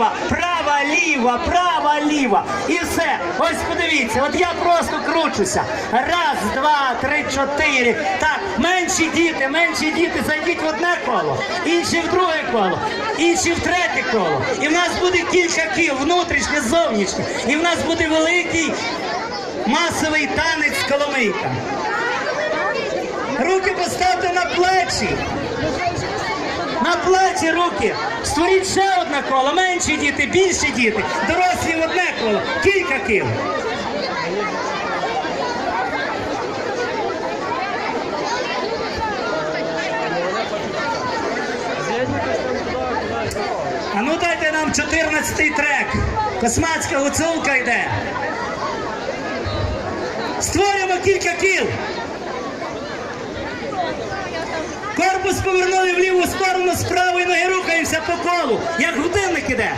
ліва, права, ліва, права, ліва. І все. Ось подивіться, от я просто кручуся. Раз, два, три, чотири. Так, менші діти, менші діти, зайдіть в одне коло, інші в друге коло, інші в третє коло. І в нас буде кілька кіл, внутрішнє, зовнішнє. І в нас буде великий масовий танець коломийка. Руки поставте на плечі. На плечі руки. Створіть ще одне коло. Менші діти, більші діти. Дорослі в одне коло. Кілька кіл. А ну дайте нам 14-й трек. Космацька гуцулка йде. Створюємо кілька кіл. Сторону з правої ноги рухаємося по колу, як годинник іде.